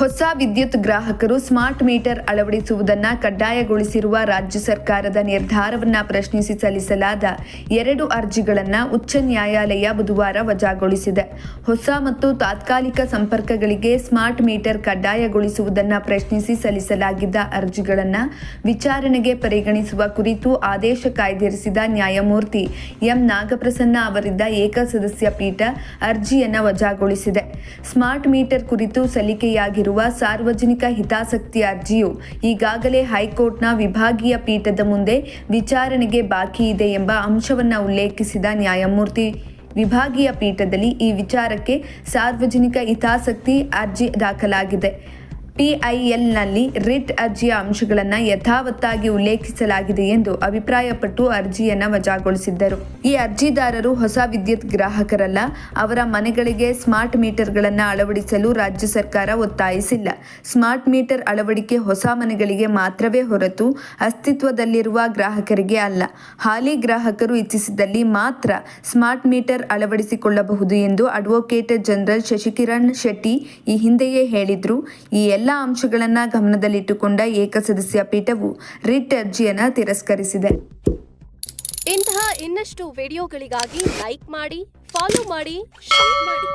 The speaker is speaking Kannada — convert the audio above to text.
ಹೊಸ ವಿದ್ಯುತ್ ಗ್ರಾಹಕರು ಸ್ಮಾರ್ಟ್ ಮೀಟರ್ ಅಳವಡಿಸುವುದನ್ನು ಕಡ್ಡಾಯಗೊಳಿಸಿರುವ ರಾಜ್ಯ ಸರ್ಕಾರದ ನಿರ್ಧಾರವನ್ನ ಪ್ರಶ್ನಿಸಿ ಸಲ್ಲಿಸಲಾದ ಎರಡು ಅರ್ಜಿಗಳನ್ನ ಉಚ್ಚ ನ್ಯಾಯಾಲಯ ಬುಧವಾರ ವಜಾಗೊಳಿಸಿದೆ. ಹೊಸ ಮತ್ತು ತಾತ್ಕಾಲಿಕ ಸಂಪರ್ಕಗಳಿಗೆ ಸ್ಮಾರ್ಟ್ ಮೀಟರ್ ಕಡ್ಡಾಯಗೊಳಿಸುವುದನ್ನ ಪ್ರಶ್ನಿಸಿ ಸಲ್ಲಿಸಲಾಗಿದ್ದ ಅರ್ಜಿಗಳನ್ನ ವಿಚಾರಣೆಗೆ ಪರಿಗಣಿಸುವ ಕುರಿತು ಆದೇಶ ಕಾಯ್ದಿರಿಸಿದ ನ್ಯಾಯಮೂರ್ತಿ ಎಂ. ನಾಗಪ್ರಸನ್ನ ಅವರಿದ್ದ ಏಕಸದಸ್ಯ ಪೀಠ ಅರ್ಜಿಯನ್ನ ವಜಾಗೊಳಿಸಿದೆ. ಸ್ಮಾರ್ಟ್ ಮೀಟರ್ ಕುರಿತು ಸಲ್ಲಿಕೆಯಾಗಿರುವ ಸಾರ್ವಜನಿಕ ಹಿತಾಸಕ್ತಿ ಅರ್ಜಿಯು ಈಗಾಗಲೇ ಹೈಕೋರ್ಟ್ನ ವಿಭಾಗೀಯ ಪೀಠದ ಮುಂದೆ ವಿಚಾರಣೆಗೆ ಬಾಕಿ ಇದೆ ಎಂಬ ಅಂಶವನ್ನು ಉಲ್ಲೇಖಿಸಿದ ನ್ಯಾಯಮೂರ್ತಿ. ವಿಭಾಗೀಯ ಪೀಠದಲ್ಲಿ ಈ ವಿಚಾರಕ್ಕೆ ಸಾರ್ವಜನಿಕ ಹಿತಾಸಕ್ತಿ ಅರ್ಜಿ ದಾಖಲಾಗಿದೆ. ಪಿಐಎಲ್ನಲ್ಲಿ ರಿಟ್ ಅರ್ಜಿಯ ಅಂಶಗಳನ್ನು ಯಥಾವತ್ತಾಗಿ ಉಲ್ಲೇಖಿಸಲಾಗಿದೆ ಎಂದು ಅಭಿಪ್ರಾಯಪಟ್ಟು ಅರ್ಜಿಯನ್ನು ವಜಾಗೊಳಿಸಿದ್ದರು. ಈ ಅರ್ಜಿದಾರರು ಹೊಸ ವಿದ್ಯುತ್ ಗ್ರಾಹಕರಲ್ಲ, ಅವರ ಮನೆಗಳಿಗೆ ಸ್ಮಾರ್ಟ್ ಮೀಟರ್ಗಳನ್ನು ಅಳವಡಿಸಲು ರಾಜ್ಯ ಸರ್ಕಾರ ಒತ್ತಾಯಿಸಿಲ್ಲ. ಸ್ಮಾರ್ಟ್ ಮೀಟರ್ ಅಳವಡಿಕೆ ಹೊಸ ಮನೆಗಳಿಗೆ ಮಾತ್ರವೇ ಹೊರತು ಅಸ್ತಿತ್ವದಲ್ಲಿರುವ ಗ್ರಾಹಕರಿಗೆ ಅಲ್ಲ, ಹಾಲಿ ಗ್ರಾಹಕರು ಇಚ್ಛಿಸಿದಲ್ಲಿ ಮಾತ್ರ ಸ್ಮಾರ್ಟ್ ಮೀಟರ್ ಅಳವಡಿಸಿಕೊಳ್ಳಬಹುದು ಎಂದು ಅಡ್ವೊಕೇಟ್ ಜನರಲ್ ಶಶಿಕಿರಣ್ ಶೆಟ್ಟಿ ಈ ಹಿಂದೆಯೇ ಹೇಳಿದ್ರು. ಈ ಎಲ್ಲ ಅಂಶಗಳನ್ನು ಗಮನದಲ್ಲಿಟ್ಟುಕೊಂಡ ಏಕಸದಸ್ಯ ಪೀಠವು ರಿಟ್ ಅರ್ಜಿಯನ್ನು ತಿರಸ್ಕರಿಸಿದೆ. ಇಂತಹ ಇನ್ನಷ್ಟು ವಿಡಿಯೋಗಳಿಗಾಗಿ ಲೈಕ್ ಮಾಡಿ, ಫಾಲೋ ಮಾಡಿ, ಶೇರ್ ಮಾಡಿ.